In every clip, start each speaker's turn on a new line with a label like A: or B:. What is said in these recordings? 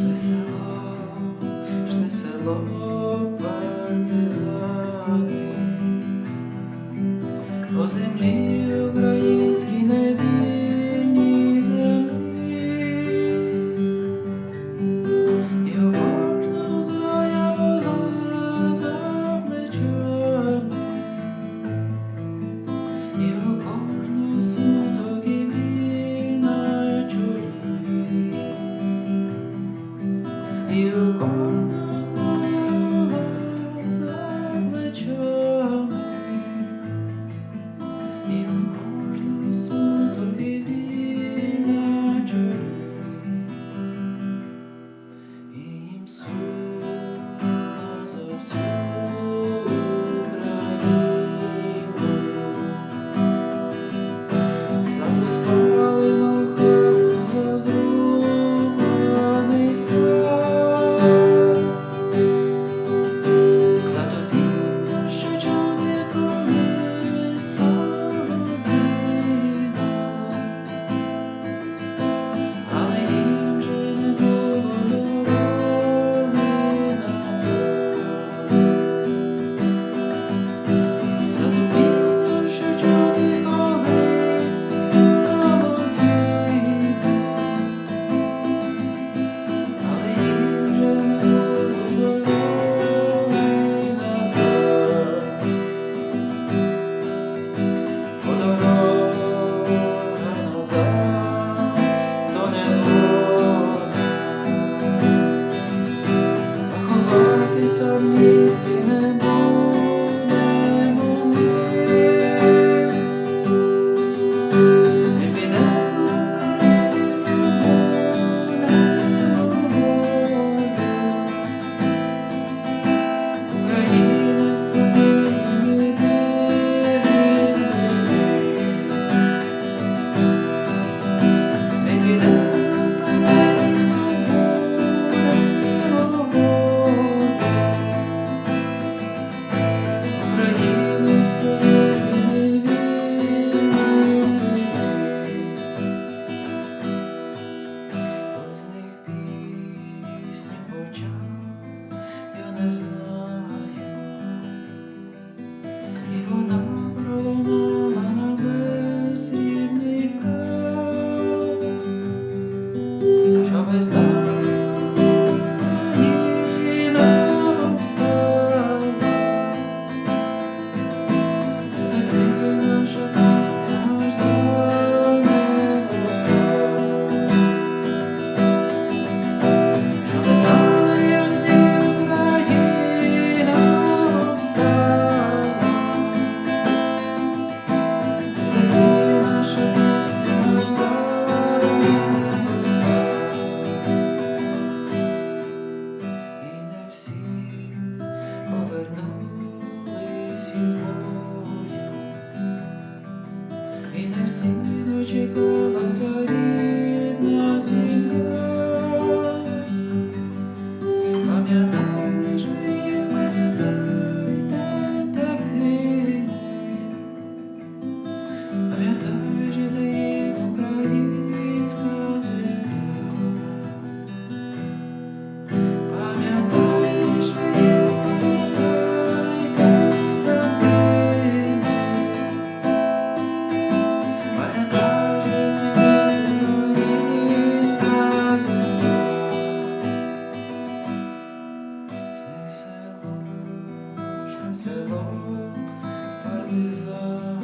A: Йшли село, йшли село. не знаю, і вона пролунала на весь рідний край, що без всі з Богою, і не всі дочекалася рік. дому партизани,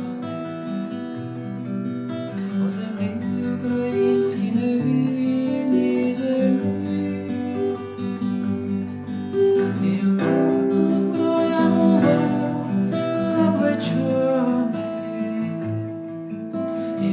A: по землі українській невільній землі, і одна зброя була за плечами. І